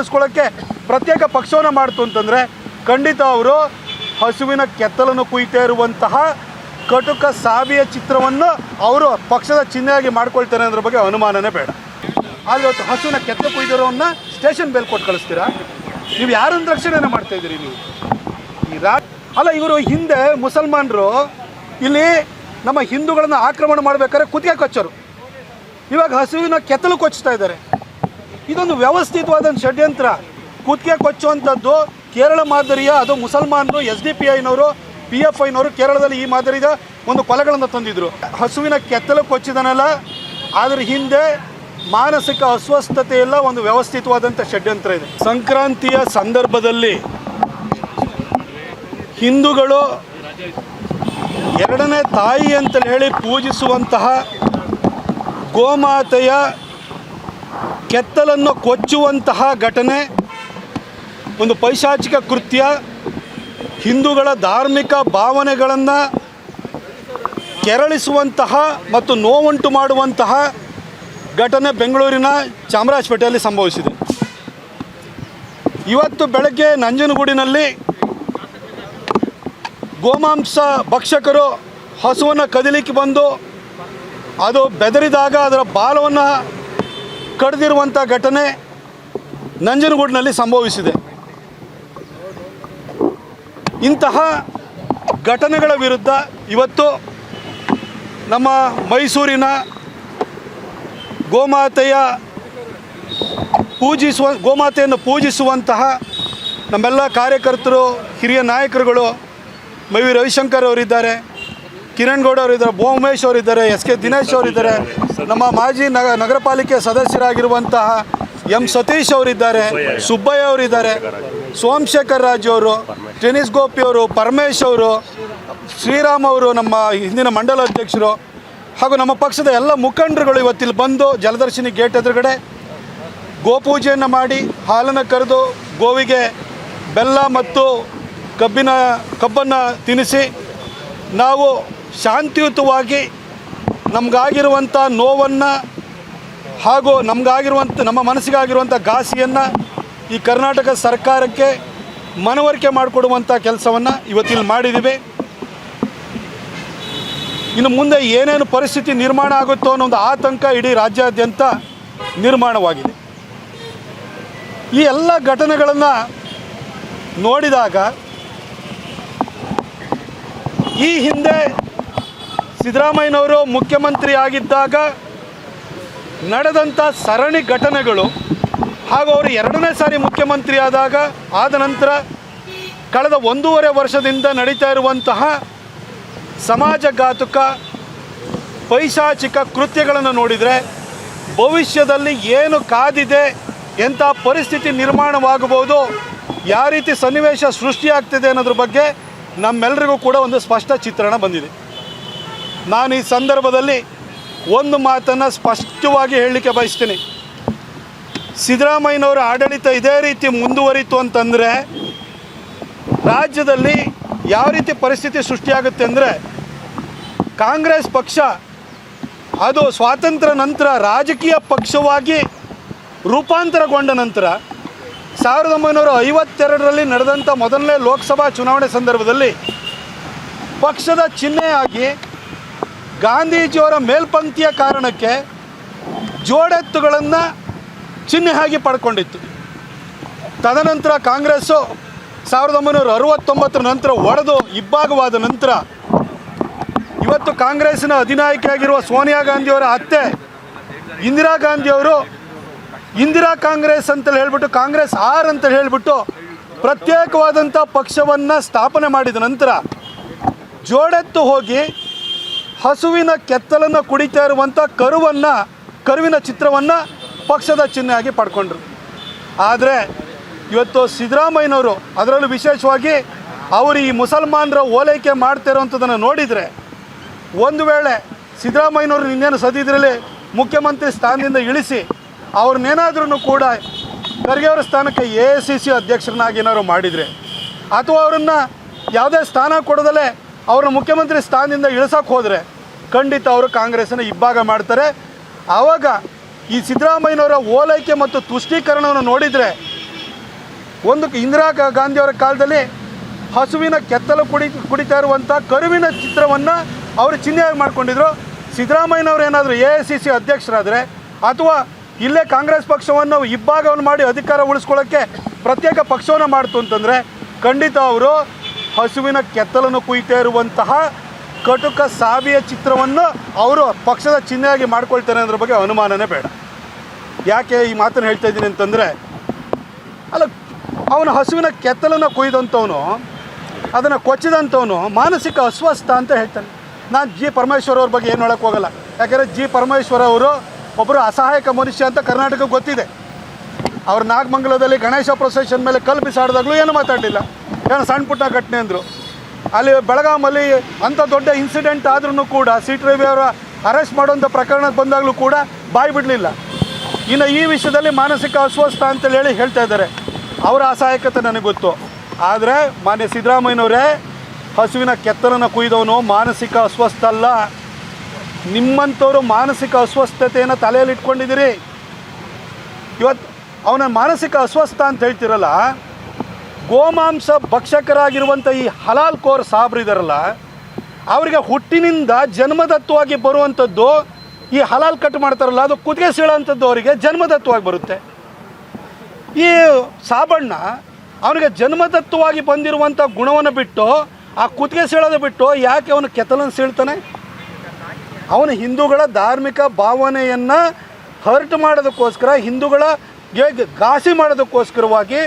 ಉಳಿಸ್ಕೊಳ್ಳೋಕ್ಕೆ ಪ್ರತ್ಯೇಕ ಪಕ್ಷವನ್ನು ಮಾಡ್ತು ಅಂತಂದರೆ ಖಂಡಿತ ಅವರು ಹಸುವಿನ ಕೆತ್ತಲನ್ನು ಕುಯ್ತಾ ಇರುವಂತಹ ಕಟುಕ ಸಾವಿಯ ಚಿತ್ರವನ್ನು ಅವರು ಪಕ್ಷದ ಚಿಹ್ನೆಯಾಗಿ ಮಾಡ್ಕೊಳ್ತಾರೆ ಅನ್ನೋದ್ರ ಬಗ್ಗೆ ಅನುಮಾನನೇ ಬೇಡ. ಆದರೆ ಇವತ್ತು ಹಸುವಿನ ಕೆತ್ತಲು ಕುಯ್ದಿರೋನ್ನ ಸ್ಟೇಷನ್ ಬೇಲ್ ಕೊಟ್ಟು ಕಳಿಸ್ತೀರಾ? ನೀವು ಯಾರನ್ನು ರಕ್ಷಣೆಯನ್ನು ಮಾಡ್ತಾ ಇದ್ದೀರಿ ನೀವು? ಈ ರಾ, ಅಲ್ಲ, ಇವರು ಹಿಂದೆ ಮುಸಲ್ಮಾನರು ಇಲ್ಲಿ ನಮ್ಮ ಹಿಂದೂಗಳನ್ನು ಆಕ್ರಮಣ ಮಾಡಬೇಕಾದ್ರೆ ಕುತ್ತಿಗೆ ಕೊಚ್ಚರು. ಇವಾಗ ಹಸುವಿನ ಕೆತ್ತಲು ಕೊಚ್ತಾ ಇದ್ದಾರೆ. ಇದೊಂದು ವ್ಯವಸ್ಥಿತವಾದ ಷಡ್ಯಂತ್ರ. ಕುತ್ತಿಗೆ ಕೊಚ್ಚುವಂಥದ್ದು ಕೇರಳ ಮಾದರಿಯ, ಅದು ಮುಸಲ್ಮಾನರು, ಎಸ್ ಡಿ ಪಿ ಐನವರು, ಪಿ ಎಫ್ ಐನವರು ಕೇರಳದಲ್ಲಿ ಈ ಮಾದರಿಯ ಒಂದು ಕೊಲೆಗಳನ್ನು ತಂದಿದ್ರು. ಹಸುವಿನ ಕೆತ್ತಲು ಕೊಚ್ಚಿದನಲ್ಲ ಅದರ ಹಿಂದೆ ಮಾನಸಿಕ ಅಸ್ವಸ್ಥತೆ ಎಲ್ಲ ಒಂದು ವ್ಯವಸ್ಥಿತವಾದಂಥ ಷಡ್ಯಂತ್ರ ಇದೆ. ಸಂಕ್ರಾಂತಿಯ ಸಂದರ್ಭದಲ್ಲಿ ಹಿಂದೂಗಳು ಎರಡನೇ ತಾಯಿ ಅಂತಲೇ ಹೇಳಿ ಪೂಜಿಸುವಂತಹ ಗೋಮಾತೆಯ ಕೆತ್ತಲನ್ನು ಕೊಚ್ಚುವಂತಹ ಘಟನೆ, ಒಂದು ಪೈಶಾಚಿಕ ಕೃತ್ಯ, ಹಿಂದೂಗಳ ಧಾರ್ಮಿಕ ಭಾವನೆಗಳನ್ನು ಕೆರಳಿಸುವಂತಹ ಮತ್ತು ನೋವುಂಟು ಮಾಡುವಂತಹ ಘಟನೆ ಬೆಂಗಳೂರಿನ ಚಾಮರಾಜಪೇಟೆಯಲ್ಲಿ ಸಂಭವಿಸಿದೆ. ಇವತ್ತು ಬೆಳಗ್ಗೆ ನಂಜನಗೂಡಿನಲ್ಲಿ ಗೋಮಾಂಸ ಭಕ್ಷಕರು ಹಸುವನ್ನು ಕದಿಲಿಕ್ಕೆ ಬಂದು ಅದು ಬೆದರಿದಾಗ ಅದರ ಬಾಲವನ್ನು ಕಡಿದಿರುವಂಥ ಘಟನೆ ನಂಜನಗೂಡಿನಲ್ಲಿ ಸಂಭವಿಸಿದೆ. ಇಂತಹ ಘಟನೆಗಳ ವಿರುದ್ಧ ಇವತ್ತು ನಮ್ಮ ಮೈಸೂರಿನ ಗೋಮಾತೆಯ ಪೂಜಿಸುವ, ಗೋಮಾತೆಯನ್ನು ಪೂಜಿಸುವಂತಹ ನಮ್ಮೆಲ್ಲ ಕಾರ್ಯಕರ್ತರು, ಹಿರಿಯ ನಾಯಕರುಗಳು ಮೈ ವಿ ರವಿಶಂಕರ್ ಅವರಿದ್ದಾರೆ, ಕಿರಣ್ ಗೌಡ ಅವರಿದ್ದಾರೆ ಬೋ ಉಮೇಶ್ ಅವರಿದ್ದಾರೆ, ಎಸ್ ಕೆ ದಿನೇಶ್ ಅವರಿದ್ದಾರೆ ನಮ್ಮ ಮಾಜಿ ನಗ ನಗರ ಪಾಲಿಕೆ ಸದಸ್ಯರಾಗಿರುವಂತಹ ಎಂ ಸತೀಶ್ ಅವರಿದ್ದಾರೆ, ಸುಬ್ಬಯ್ಯ ಅವರಿದ್ದಾರೆ ಸೋಮಶೇಖರ್ ರಾಜು ಅವರು, ಟೆನಿಸ್ ಗೋಪಿ ಅವರು, ಪರಮೇಶ್ ಅವರು, ಶ್ರೀರಾಮ್ ಅವರು, ನಮ್ಮ ಹಿಂದಿನ ಮಂಡಲ ಅಧ್ಯಕ್ಷರು, ಹಾಗೂ ನಮ್ಮ ಪಕ್ಷದ ಎಲ್ಲ ಮುಖಂಡರುಗಳು ಇವತ್ತಿಲ್ಲಿ ಬಂದು ಜಲದರ್ಶಿನಿ ಗೇಟ್ ಎದುರುಗಡೆ ಗೋಪೂಜೆಯನ್ನು ಮಾಡಿ ಹಾಲನ್ನು ಕರೆದು ಗೋವಿಗೆ ಬೆಲ್ಲ ಮತ್ತು ಕಬ್ಬಿನ ಕಬ್ಬನ್ನು ತಿನ್ನಿಸಿ ನಾವು ಶಾಂತಿಯುತವಾಗಿ ನಮಗಾಗಿರುವಂಥ ನೋವನ್ನು ಹಾಗೂ ನಮಗಾಗಿರುವಂಥ ನಮ್ಮ ಮನಸ್ಸಿಗಾಗಿರುವಂಥ ಘಾಸಿಯನ್ನು ಈ ಕರ್ನಾಟಕ ಸರ್ಕಾರಕ್ಕೆ ಮನವರಿಕೆ ಮಾಡಿಕೊಡುವಂಥ ಕೆಲಸವನ್ನು ಇವತ್ತಿಲ್ಲಿ ಮಾಡಿದ್ದೀವಿ ಇನ್ನು ಮುಂದೆ ಏನೇನು ಪರಿಸ್ಥಿತಿ ನಿರ್ಮಾಣ ಆಗುತ್ತೋ ಅನ್ನೋ ಒಂದು ಆತಂಕ ಇಡೀ ರಾಜ್ಯಾದ್ಯಂತ ನಿರ್ಮಾಣವಾಗಿದೆ. ಈ ಎಲ್ಲ ಘಟನೆಗಳನ್ನು ನೋಡಿದಾಗ ಈ ಹಿಂದೆ ಸಿದ್ದರಾಮಯ್ಯನವರು ಮುಖ್ಯಮಂತ್ರಿ ಆಗಿದ್ದಾಗ ನಡೆದಂಥ ಸರಣಿ ಘಟನೆಗಳು ಹಾಗೂ ಅವರು ಎರಡನೇ ಸಾರಿ ಮುಖ್ಯಮಂತ್ರಿ ಆದಾಗ ಆದ ನಂತರ ಕಳೆದ ಒಂದೂವರೆ ವರ್ಷದಿಂದ ನಡೀತಾ ಇರುವಂತಹ ಸಮಾಜಘಾತುಕ ಪೈಶಾಚಿಕ ಕೃತ್ಯಗಳನ್ನು ನೋಡಿದರೆ ಭವಿಷ್ಯದಲ್ಲಿ ಏನು ಕಾದಿದೆ, ಎಂಥ ಪರಿಸ್ಥಿತಿ ನಿರ್ಮಾಣವಾಗಬಹುದು, ಯಾವ ರೀತಿ ಸನ್ನಿವೇಶ ಸೃಷ್ಟಿಯಾಗ್ತಿದೆ ಅನ್ನೋದ್ರ ಬಗ್ಗೆ ನಮ್ಮೆಲ್ಲರಿಗೂ ಕೂಡ ಒಂದು ಸ್ಪಷ್ಟ ಚಿತ್ರಣ ಬಂದಿದೆ. ನಾನು ಈ ಸಂದರ್ಭದಲ್ಲಿ ಒಂದು ಮಾತನ್ನು ಸ್ಪಷ್ಟವಾಗಿ ಹೇಳಲಿಕ್ಕೆ ಬಯಸ್ತೀನಿ. ಸಿದ್ದರಾಮಯ್ಯನವರ ಆಡಳಿತ ಇದೇ ರೀತಿ ಮುಂದುವರಿತು ಅಂತಂದರೆ ರಾಜ್ಯದಲ್ಲಿ ಯಾವ ರೀತಿ ಪರಿಸ್ಥಿತಿ ಸೃಷ್ಟಿಯಾಗುತ್ತೆ ಅಂದರೆ ಕಾಂಗ್ರೆಸ್ ಪಕ್ಷ ಅದು ಸ್ವಾತಂತ್ರ್ಯ ನಂತರ ರಾಜಕೀಯ ಪಕ್ಷವಾಗಿ ರೂಪಾಂತರಗೊಂಡ ನಂತರ ಸಾವಿರದ ಒಂಬೈನೂರ ಐವತ್ತೆರಡರಲ್ಲಿ ನಡೆದಂಥ ಮೊದಲನೇ ಲೋಕಸಭಾ ಚುನಾವಣೆ ಸಂದರ್ಭದಲ್ಲಿ ಪಕ್ಷದ ಚಿಹ್ನೆಯಾಗಿ ಗಾಂಧೀಜಿಯವರ ಮೇಲ್ಪಂಕ್ತಿಯ ಕಾರಣಕ್ಕೆ ಜೋಡೆತ್ತುಗಳನ್ನು ಚಿಹ್ನೆಯಾಗಿ ಪಡ್ಕೊಂಡಿತ್ತು. ತದನಂತರ ಕಾಂಗ್ರೆಸ್ಸು ಸಾವಿರದ ಒಂಬೈನೂರ ಅರವತ್ತೊಂಬತ್ತರ ನಂತರ ಒಡೆದು ಇಬ್ಬಾಗವಾದ ನಂತರ ಇವತ್ತು ಕಾಂಗ್ರೆಸ್ಸಿನ ಅಧಿನಾಯಕಿಯಾಗಿರುವ ಸೋನಿಯಾ ಗಾಂಧಿಯವರ ಅತ್ತೆ ಇಂದಿರಾ ಗಾಂಧಿಯವರು ಇಂದಿರಾ ಕಾಂಗ್ರೆಸ್ ಅಂತ ಹೇಳಿಬಿಟ್ಟು ಕಾಂಗ್ರೆಸ್ ಆರ್ ಅಂತ ಹೇಳಿಬಿಟ್ಟು ಪ್ರತ್ಯೇಕವಾದಂಥ ಪಕ್ಷವನ್ನು ಸ್ಥಾಪನೆ ಮಾಡಿದ ನಂತರ ಜೋಡೆತ್ತು ಹೋಗಿ ಹಸುವಿನ ಕೆತ್ತಲನ್ನು ಕುಡಿತಾ ಇರುವಂಥ ಕರುವನ್ನು, ಕರುವಿನ ಚಿತ್ರವನ್ನು ಪಕ್ಷದ ಚಿಹ್ನೆಯಾಗಿ ಪಡ್ಕೊಂಡ್ರು. ಆದರೆ ಇವತ್ತು ಸಿದ್ದರಾಮಯ್ಯನವರು ಅದರಲ್ಲೂ ವಿಶೇಷವಾಗಿ ಅವರು ಈ ಮುಸಲ್ಮಾನರ ಓಲೈಕೆ ಮಾಡ್ತಾ ಇರೋವಂಥದ್ದನ್ನು ನೋಡಿದರೆ ಒಂದು ವೇಳೆ ಸಿದ್ದರಾಮಯ್ಯನವರು ಇನ್ನೇನು ಸದ್ಯದ್ರಲ್ಲಿ ಮುಖ್ಯಮಂತ್ರಿ ಸ್ಥಾನದಿಂದ ಇಳಿಸಿ ಅವ್ರನ್ನೇನಾದ್ರೂ ಕೂಡ ಖರ್ಗೆ ಅವರ ಸ್ಥಾನಕ್ಕೆ ಎ ಐ ಸಿ ಸಿ ಅಧ್ಯಕ್ಷರನ್ನಾಗಿ ಏನಾದ್ರು ಮಾಡಿದರೆ ಅಥವಾ ಅವರನ್ನು ಯಾವುದೇ ಸ್ಥಾನ ಕೊಡದಲೇ ಅವ್ರನ್ನ ಮುಖ್ಯಮಂತ್ರಿ ಸ್ಥಾನದಿಂದ ಇಳಿಸೋಕೆ ಹೋದರೆ ಖಂಡಿತ ಅವರು ಕಾಂಗ್ರೆಸ್ಸನ್ನು ಇಬ್ಬಾಗ ಮಾಡ್ತಾರೆ. ಆವಾಗ ಈ ಸಿದ್ದರಾಮಯ್ಯನವರ ಓಲೈಕೆ ಮತ್ತು ತುಷ್ಟೀಕರಣವನ್ನು ನೋಡಿದರೆ ಒಂದು ಇಂದಿರಾ ಗಾಂಧಿಯವರ ಕಾಲದಲ್ಲಿ ಹಸುವಿನ ಕೆತ್ತಲು ಕುಡಿ ಕುಡಿತಾ ಇರುವಂಥ ಕರುವಿನ ಚಿತ್ರವನ್ನು ಅವರು ಚಿಹ್ನೆಯಾಗಿ ಮಾಡಿಕೊಂಡಿದ್ರು. ಸಿದ್ದರಾಮಯ್ಯನವರು ಏನಾದರೂ ಎ ಐ ಸಿ ಸಿ ಅಧ್ಯಕ್ಷರಾದರೆ ಅಥವಾ ಇಲ್ಲೇ ಕಾಂಗ್ರೆಸ್ ಪಕ್ಷವನ್ನು ಇಬ್ಬಾಗವನ್ನು ಮಾಡಿ ಅಧಿಕಾರ ಉಳಿಸ್ಕೊಳ್ಳೋಕ್ಕೆ ಪ್ರತ್ಯೇಕ ಪಕ್ಷವನ್ನು ಮಾಡ್ತು ಅಂತಂದರೆ ಖಂಡಿತ ಅವರು ಹಸುವಿನ ಕೆತ್ತಲನ್ನು ಕುಯ್ತಾ ಇರುವಂತಹ ಕಟುಕ ಸಾವಿಯ ಚಿತ್ರವನ್ನು ಅವರು ಪಕ್ಷದ ಚಿಹ್ನೆಯಾಗಿ ಮಾಡ್ಕೊಳ್ತಾರೆ ಅನ್ನೋದ್ರ ಬಗ್ಗೆ ಅನುಮಾನನೇ ಬೇಡ. ಯಾಕೆ ಈ ಮಾತನ್ನು ಹೇಳ್ತಾ ಇದ್ದೀನಿ ಅಂತಂದರೆ, ಅಲ್ಲ, ಅವನು ಹಸುವಿನ ಕೆತ್ತಲನ್ನು ಕುಯ್ದಂಥವನು, ಅದನ್ನು ಕೊಚ್ಚಿದಂಥವನು ಮಾನಸಿಕ ಅಸ್ವಸ್ಥ ಅಂತ ಹೇಳ್ತಾನೆ. ನಾನು ಜಿ ಪರಮೇಶ್ವರ್ ಅವ್ರ ಬಗ್ಗೆ ಏನು ಹೇಳೋಕ್ಕೋಗಲ್ಲ ಯಾಕೆಂದರೆ ಜಿ ಪರಮೇಶ್ವರ ಅವರು ಒಬ್ಬರು ಅಸಹಾಯಕ ಮನುಷ್ಯ ಅಂತ ಕರ್ನಾಟಕಕ್ಕೆ ಗೊತ್ತಿದೆ. ಅವ್ರು ನಾಗಮಂಗಲದಲ್ಲಿ ಗಣೇಶ ಪ್ರೊಸೆಷನ್ ಮೇಲೆ ಕಲ್ಲು ಬಿಸಾಡಿದಾಗಲೂ ಏನು ಮಾತಾಡಲಿಲ್ಲ. ಏನು ಸಣ್ಣ ಪುಟ್ಟ ಘಟನೆ ಅಂದರು. ಅಲ್ಲಿ ಬೆಳಗಾಮಲ್ಲಿ ಅಂಥ ದೊಡ್ಡ ಇನ್ಸಿಡೆಂಟ್ ಆದ್ರೂ ಕೂಡ ಸಿ ಟಿ ರವಿ ಅವರ ಅರೆಸ್ಟ್ ಮಾಡುವಂಥ ಪ್ರಕರಣ ಬಂದಾಗಲೂ ಕೂಡ ಬಾಯಿ ಬಿಡಲಿಲ್ಲ. ಇನ್ನು ಈ ವಿಷಯದಲ್ಲಿ ಮಾನಸಿಕ ಅಸ್ವಸ್ಥ ಅಂತೇಳಿ ಹೇಳಿ ಹೇಳ್ತಾ ಇದ್ದಾರೆ. ಅವರ ಅಸಹಾಯಕತೆ ನನಗೆ ಗೊತ್ತು. ಆದರೆ ಮಾನ್ಯ ಸಿದ್ದರಾಮಯ್ಯನವರೇ, ಹಸುವಿನ ಕೆತ್ತಲನ್ನು ಕುಯ್ದವನು ಮಾನಸಿಕ ಅಸ್ವಸ್ಥ ಅಲ್ಲ. ನಿಮ್ಮಂಥವರು ಮಾನಸಿಕ ಅಸ್ವಸ್ಥತೆಯನ್ನು ತಲೆಯಲ್ಲಿ ಇಟ್ಕೊಂಡಿದ್ದೀರಿ. ಇವತ್ತು ಅವನ ಮಾನಸಿಕ ಅಸ್ವಸ್ಥ ಅಂತ ಹೇಳ್ತಿರಲ್ಲ, ಗೋಮಾಂಸ ಭಕ್ಷಕರಾಗಿರುವಂಥ ಈ ಹಲಾಲ್ ಕೋರ್ ಸಾಬ್ರಿದಾರಲ್ಲ ಅವರಿಗೆ ಹುಟ್ಟಿನಿಂದ ಜನ್ಮದತ್ವವಾಗಿ ಬರುವಂಥದ್ದು ಈ ಹಲಾಲ್ ಕಟ್ ಮಾಡ್ತಾರಲ್ಲ, ಅದು ಕುದುಗೆ ಸೀಳೋಂಥದ್ದು ಅವರಿಗೆ ಜನ್ಮದತ್ವವಾಗಿ ಬರುತ್ತೆ. ಈ ಸಾಬಣ್ಣ ಅವನಿಗೆ ಜನ್ಮದತ್ವವಾಗಿ ಬಂದಿರುವಂಥ ಗುಣವನ್ನು ಬಿಟ್ಟು, ಆ ಕುತ್ತಿಗೆ ಸೀಳೋದು ಬಿಟ್ಟು ಯಾಕೆ ಅವನು ಕೆತ್ತಲನ್ನು ಸೀಳ್ತಾನೆ? ಅವನು ಹಿಂದೂಗಳ ಧಾರ್ಮಿಕ ಭಾವನೆಯನ್ನು ಹರ್ಟ್ ಮಾಡೋದಕ್ಕೋಸ್ಕರ ಹಿಂದೂಗಳ ಹೇಗೆ ಘಾಸಿ ಮಾಡೋದಕ್ಕೋಸ್ಕರವಾಗಿ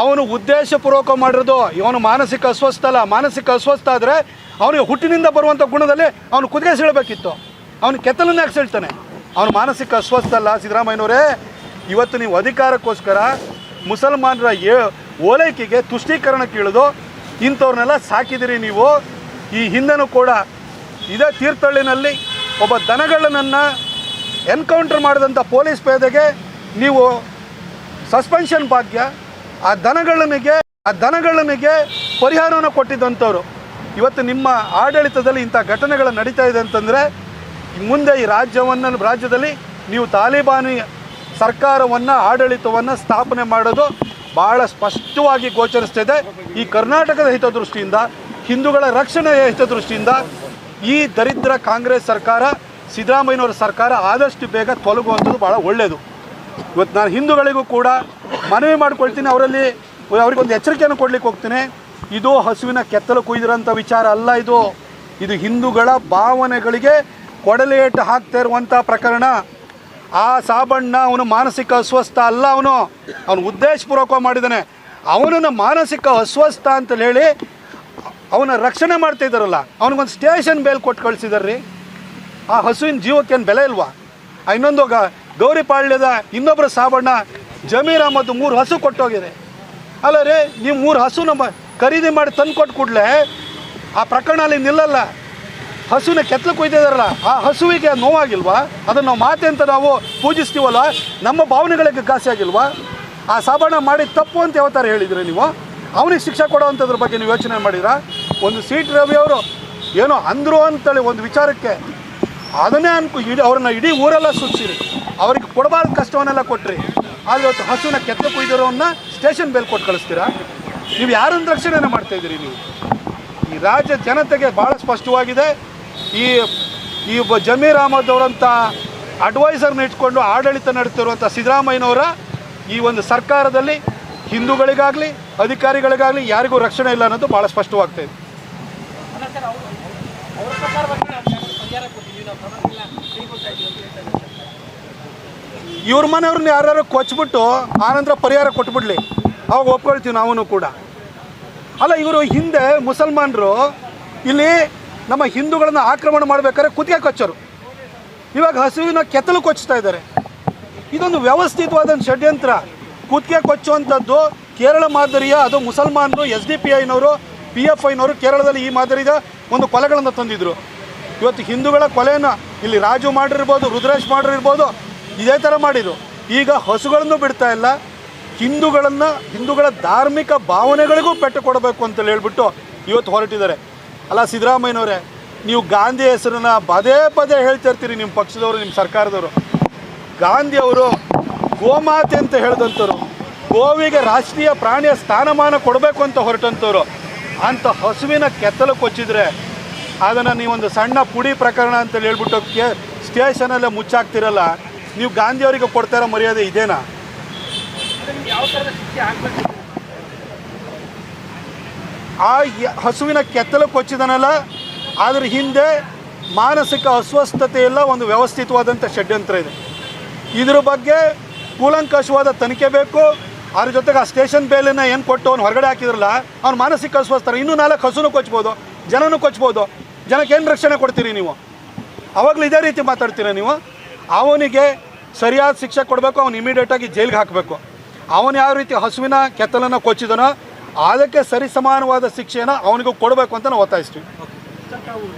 ಅವನು ಉದ್ದೇಶಪೂರ್ವಕ ಮಾಡಿರೋದು, ಇವನು ಮಾನಸಿಕ ಅಸ್ವಸ್ಥ ಅಲ್ಲ. ಮಾನಸಿಕ ಅಸ್ವಸ್ಥ ಆದರೆ ಅವನಿಗೆ ಹುಟ್ಟಿನಿಂದ ಬರುವಂಥ ಗುಣದಲ್ಲಿ ಅವನು ಕುದುಗೆ ಸೀಳಬೇಕಿತ್ತು. ಅವನು ಕೆತ್ತಲನ್ನ ಸೀಳ್ತಾನೆ. ಅವನು ಮಾನಸಿಕ ಅಸ್ವಸ್ಥ ಅಲ್ಲ, ಸಿದ್ದರಾಮಯ್ಯನವರೇ. ಇವತ್ತು ನೀವು ಅಧಿಕಾರಕ್ಕೋಸ್ಕರ ಮುಸಲ್ಮಾನರ ಏ ಓಲೈಕೆಗೆ ತುಷ್ಟೀಕರಣಕ್ಕೆ ಇಳಿದು ಇಂಥವ್ರನ್ನೆಲ್ಲ ಸಾಕಿದಿರಿ ನೀವು. ಈ ಹಿಂದೆನೂ ಕೂಡ ಇದೇ ತೀರ್ಥಹಳ್ಳಿನಲ್ಲಿ ಒಬ್ಬ ದನಗಳನ್ನ ಎನ್ಕೌಂಟರ್ ಮಾಡಿದಂಥ ಪೊಲೀಸ್ ಪೇದೆಗೆ ನೀವು ಸಸ್ಪೆನ್ಷನ್ ಭಾಗ್ಯ, ಆ ದನಗಳನಿಗೆ ಆ ದನಗಳನಿಗೆ ಪರಿಹಾರವನ್ನು ಕೊಟ್ಟಿದ್ದಂಥವ್ರು. ಇವತ್ತು ನಿಮ್ಮ ಆಡಳಿತದಲ್ಲಿ ಇಂಥ ಘಟನೆಗಳು ನಡೀತಾ ಇದೆ ಅಂತಂದರೆ ಮುಂದೆ ಈ ರಾಜ್ಯವನ್ನು, ರಾಜ್ಯದಲ್ಲಿ ನೀವು ತಾಲಿಬಾನಿ ಸರ್ಕಾರವನ್ನು, ಆಡಳಿತವನ್ನು ಸ್ಥಾಪನೆ ಮಾಡೋದು ಭಾಳ ಸ್ಪಷ್ಟವಾಗಿ ಗೋಚರಿಸ್ತಿದೆ ಈ ಕರ್ನಾಟಕದ ಹಿತದೃಷ್ಟಿಯಿಂದ, ಹಿಂದೂಗಳ ರಕ್ಷಣೆಯ ಹಿತದೃಷ್ಟಿಯಿಂದ ಈ ದರಿದ್ರ ಕಾಂಗ್ರೆಸ್ ಸರ್ಕಾರ, ಸಿದ್ದರಾಮಯ್ಯನವರ ಸರ್ಕಾರ ಆದಷ್ಟು ಬೇಗ ತೊಲಗುವಂಥದ್ದು ಭಾಳ ಒಳ್ಳೆಯದು ಇವತ್ತು ನಾನು ಹಿಂದೂಗಳಿಗೂ ಕೂಡ ಮನವಿ ಮಾಡ್ಕೊಳ್ತೀನಿ, ಅವರಲ್ಲಿ ಅವರಿಗೊಂದು ಎಚ್ಚರಿಕೆಯನ್ನು ಕೊಡ್ಲಿಕ್ಕೆ ಹೋಗ್ತೀನಿ. ಇದು ಹಸುವಿನ ಕೆತ್ತಲು ಕುಯ್ದಿರೋಂಥ ವಿಚಾರ ಅಲ್ಲ ಇದು. ಇದು ಹಿಂದೂಗಳ ಭಾವನೆಗಳಿಗೆ ಕೊಡಲೇಟು ಹಾಕ್ತಾ ಇರುವಂಥ ಪ್ರಕರಣ. ಆ ಸಾಬಣ್ಣ ಅವನು ಮಾನಸಿಕ ಅಸ್ವಸ್ಥ ಅಲ್ಲ ಅವನು. ಅವನು ಉದ್ದೇಶಪೂರ್ವಕ ಮಾಡಿದ್ದಾನೆ. ಅವನನ್ನು ಮಾನಸಿಕ ಅಸ್ವಸ್ಥ ಅಂತ ಹೇಳಿ ಅವನ ರಕ್ಷಣೆ ಮಾಡ್ತಾ ಇದ್ದಾರಲ್ಲ, ಅವನಿಗೊಂದು ಸ್ಟೇಷನ್ ಬೇಲ್ ಕೊಟ್ಟು ಕಳಿಸಿದಾರ್ರಿ. ಆ ಹಸುವಿನ ಜೀವಕ್ಕೇನು ಬೆಲೆ ಇಲ್ವಾ? ಇನ್ನೊಂದು ಗೌರಿಪಾಳ್ಯದ ಇನ್ನೊಬ್ಬರ ಸಾಬಣ್ಣ ಜಮೀರ ಮತ್ತು ಮೂರು ಹಸು ಕೊಟ್ಟೋಗಿದೆ. ಅಲ್ಲ ರೀ ನೀವು ಮೂರು ಹಸು ನಮ್ಮ ಖರೀದಿ ಮಾಡಿ ತಂದು ಕೊಟ್ಟು ಕೂಡಲೇ ಆ ಪ್ರಕರಣ ಅಲ್ಲಿ ನಿಲ್ಲಲ್ಲ. ಹಸುವಿನ ಕೆತ್ತಲು ಕೊಯ್ದಿದಾರಲ್ಲ ಆ ಹಸುವಿಗೆ ನೋವಾಗಿಲ್ವಾ? ಅದನ್ನು ನಾವು ಮಾತೆ ಅಂತ ನಾವು ಪೂಜಿಸ್ತೀವಲ್ಲ, ನಮ್ಮ ಭಾವನೆಗಳಿಗೆ ಘಾಸಿ ಆಗಿಲ್ವಾ? ಆ ಸಾಬಣ್ಣ ಮಾಡಿ ತಪ್ಪು ಅಂತ ಯಾವತ್ತಾರು ಹೇಳಿದ್ರಿ ನೀವು? ಅವನಿಗೆ ಶಿಕ್ಷೆ ಕೊಡೋವಂಥದ್ರ ಬಗ್ಗೆ ನೀವು ಯೋಚನೆ ಮಾಡಿದ್ರಾ? ಒಂದು ಸೀಟ್ ರವಿ ಅವರು ಏನೋ ಅಂದರು ಅಂತೇಳಿ ಒಂದು ವಿಚಾರಕ್ಕೆ ಅದನ್ನೇ ಅನ್ಕು, ಇಡೀ ಅವ್ರನ್ನ ಇಡೀ ಊರೆಲ್ಲ ಸುತ್ತಿರಿ ಅವ್ರಿಗೆ ಕೊಡಬಾರ್ದು ಕಷ್ಟವನ್ನೆಲ್ಲ ಕೊಟ್ರಿ. ಆದರೆ ಇವತ್ತು ಹಸುವಿನ ಕೆತ್ತ ಕುಯ್ದಿರೋನ್ನ ಸ್ಟೇಷನ್ ಬೇಲ್ ಕೊಟ್ಟು ಕಳಿಸ್ತೀರಾ? ನೀವು ಯಾರನ್ನು ರಕ್ಷಣೆನ ಮಾಡ್ತಾ ಇದ್ದೀರಿ ನೀವು? ಈ ರಾಜ್ಯ ಜನತೆಗೆ ಭಾಳ ಸ್ಪಷ್ಟವಾಗಿದೆ. ಈ ಈ ಜಮೀರ್ ಅಹಮದ್ ಅವರಂಥ ಅಡ್ವೈಸರ್ನ ಇಟ್ಕೊಂಡು ಆಡಳಿತ ನಡೆಸ್ತಿರುವಂಥ ಸಿದ್ದರಾಮಯ್ಯನವರ ಈ ಒಂದು ಸರ್ಕಾರದಲ್ಲಿ ಹಿಂದೂಗಳಿಗಾಗಲಿ, ಅಧಿಕಾರಿಗಳಿಗಾಗಲಿ ಯಾರಿಗೂ ರಕ್ಷಣೆ ಇಲ್ಲ ಅನ್ನೋದು ಭಾಳ ಸ್ಪಷ್ಟವಾಗ್ತಾ ಇದೆ. ಇವ್ರ ಮನೆಯವ್ರನ್ನ ಯಾರು ಕೊಚ್ಬಿಟ್ಟು ಆನಂತರ ಪರಿಹಾರ ಕೊಟ್ಬಿಡ್ಲಿ. ಅವಾಗ ಒಪ್ಕೊಳ್ತೀವಿ ನಾವು ಕೂಡ. ಅಲ್ಲ, ಇವರು ಹಿಂದೆ ಮುಸಲ್ಮಾನರು ಇಲ್ಲಿ ನಮ್ಮ ಹಿಂದೂಗಳನ್ನ ಆಕ್ರಮಣ ಮಾಡ್ಬೇಕಾದ್ರೆ ಕುತ್ತಿಗೆ ಕೊಚ್ಚರು. ಇವಾಗ ಹಸುವಿನ ಕೆತ್ತಲು ಕೊಚ್ತಾ ಇದ್ದಾರೆ. ಇದೊಂದು ವ್ಯವಸ್ಥಿತವಾದ ಷಡ್ಯಂತ್ರ. ಕುತ್ತಿಗೆ ಕೊಚ್ಚುವಂಥದ್ದು ಕೇರಳ ಮಾದರಿಯ, ಅದು ಮುಸಲ್ಮಾನರು, ಎಸ್ ಡಿ ಪಿ ಐನವರು, ಪಿ ಎಫ್ ಐನವರು ಕೇರಳದಲ್ಲಿ ಈ ಮಾದರಿಯ ಒಂದು ಕೊಲೆಗಳನ್ನು ತಂದಿದ್ರು. ಇವತ್ತು ಹಿಂದೂಗಳ ಕೊಲೆಯನ್ನು ಇಲ್ಲಿ ರಾಜು ಮಾಡಿರ್ಬೋದು, ರುದ್ರೇಶ್ ಮಾಡಿರ್ಬೋದು, ಇದೇ ಥರ ಮಾಡಿದ್ರು. ಈಗ ಹಸುಗಳನ್ನು ಬಿಡ್ತಾ ಇಲ್ಲ. ಹಿಂದೂಗಳನ್ನು, ಹಿಂದೂಗಳ ಧಾರ್ಮಿಕ ಭಾವನೆಗಳಿಗೂ ಪೆಟ್ಟು ಕೊಡಬೇಕು ಅಂತ ಹೇಳ್ಬಿಟ್ಟು ಇವತ್ತು ಹೊರಟಿದ್ದಾರೆ. ಅಲ್ಲ, ಸಿದ್ದರಾಮಯ್ಯನವರೇ, ನೀವು ಗಾಂಧಿ ಹೆಸರನ್ನ ಪದೇ ಪದೇ ಹೇಳ್ತಾ ಇರ್ತೀರಿ ನಿಮ್ಮ ಪಕ್ಷದವರು, ನಿಮ್ಮ ಸರ್ಕಾರದವರು. ಗಾಂಧಿ ಅವರು ಗೋಮಾತೆ ಅಂತ ಹೇಳಿದಂಥವ್ರು. ಗೋವಿಗೆ ರಾಷ್ಟ್ರೀಯ ಪ್ರಾಣಿಯ ಸ್ಥಾನಮಾನ ಕೊಡಬೇಕು ಅಂತ ಹೊರಟಂಥವ್ರು. ಅಂಥ ಹಸುವಿನ ಕೆತ್ತಲು ಕೊಚ್ಚಿದ್ರೆ ಅದನ್ನು ನೀವೊಂದು ಸಣ್ಣ ಪುಡಿ ಪ್ರಕರಣ ಅಂತೇಳಿ ಹೇಳ್ಬಿಟ್ಟು ಕೆ ಸ್ಟೇಷನಲ್ಲೇ ಮುಚ್ಚಾಕ್ತಿರಲ್ಲ ನೀವು ಗಾಂಧಿಯವರಿಗೆ ಕೊಡ್ತಾ ಇರೋ ಮರ್ಯಾದೆ ಇದೇನಾ? ಆ ಹಸುವಿನ ಕೆತ್ತಲು ಕೊಚ್ಚಿದನಲ್ಲ ಅದ್ರ ಹಿಂದೆ ಮಾನಸಿಕ ಅಸ್ವಸ್ಥತೆ ಅಸ್ವಸ್ಥತೆಯೆಲ್ಲ ಒಂದು ವ್ಯವಸ್ಥಿತವಾದಂಥ ಷಡ್ಯಂತ್ರ ಇದೆ. ಇದ್ರ ಬಗ್ಗೆ ಕೂಲಂಕಷವಾದ ತನಿಖೆ ಬೇಕು ಅದ್ರ ಜೊತೆಗೆ ಆ ಸ್ಟೇಷನ್ ಬೇಲಿನ ಏನು ಕೊಟ್ಟು ಅವ್ನು ಹೊರಗಡೆ ಹಾಕಿದ್ರಲ್ಲ ಅವ್ನು ಮಾನಸಿಕ ಅಸ್ವಸ್ಥರ ಇನ್ನೂ ನಾಲ್ಕು ಹಸುನು ಕೊಚ್ಬೋದು ಜನನೂ ಕೊಚ್ಬೋದು. ಜನಕ್ಕೆ ಏನು ರಕ್ಷಣೆ ಕೊಡ್ತೀರಿ ನೀವು? ಅವಾಗಲೂ ಇದೇ ರೀತಿ ಮಾತಾಡ್ತೀರಾ ನೀವು? ಅವನಿಗೆ ಸರಿಯಾದ ಶಿಕ್ಷೆ ಕೊಡಬೇಕು, ಅವ್ನು ಇಮಿಡಿಯೇಟಾಗಿ ಜೈಲಿಗೆ ಹಾಕಬೇಕು. ಅವನು ಯಾವ ರೀತಿ ಹಸುವಿನ ಕೆತ್ತಲನ್ನು ಕೊಚ್ಚಿದನೋ, ಅದಕ್ಕೆ ಸರಿಸಮಾನವಾದ ಶಿಕ್ಷೆಯನ್ನು ಅವನಿಗೂ ಕೊಡಬೇಕು ಅಂತ ನಾವು ಒತ್ತಾಯಿಸ್ತೀವಿ.